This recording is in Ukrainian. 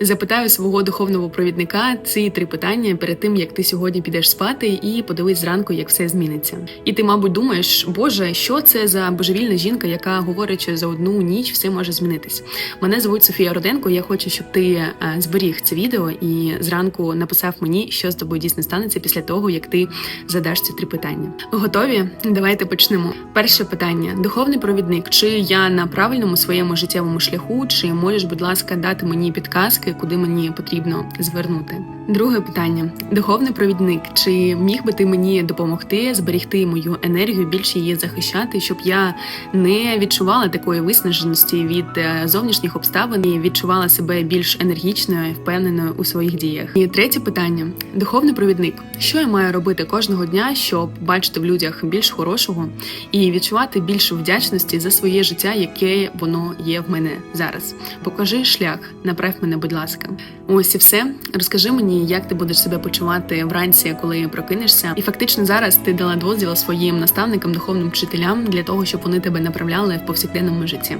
Запитаю свого духовного провідника ці три питання перед тим, як ти сьогодні підеш спати, і подивись зранку, як все зміниться. І ти, мабуть, думаєш, Боже, що це за божевільна жінка, яка говорить, що за одну ніч все може змінитись. Мене звуть Софія Руденко. Я хочу, щоб ти е, зберіг це відео і зранку написав мені, що з тобою дійсно станеться після того, як ти задаш ці три питання. Готові? Давайте почнемо. Перше питання: духовний провідник. Чи я на правильному своєму життєвому шляху? Чи можеш, будь ласка, дати мені підказки, куди мені потрібно звернути? Друге питання: духовний провідник. Чи міг би ти мені допомогти зберігти мою енергію, більше її захищати, щоб я не відчувала такої виснаженості від е, зовнішніх обставин і відчувала себе більш енергічною, впевненою у своїх діях? І третє питання: духовний провідник. Що я маю робити кожного дня, щоб бачити в людях більш хорошого і відчувати більше вдячності за своє життя, яке воно є в мене зараз? Покажи шлях, направ мене, будь ласка. Ось і все. Розкажи мені, як ти будеш себе почувати вранці, коли прокинешся. І фактично зараз ти дала дозвіл своїм наставникам, духовним вчителям для того, щоб вони тебе направляли в повсякденному житті.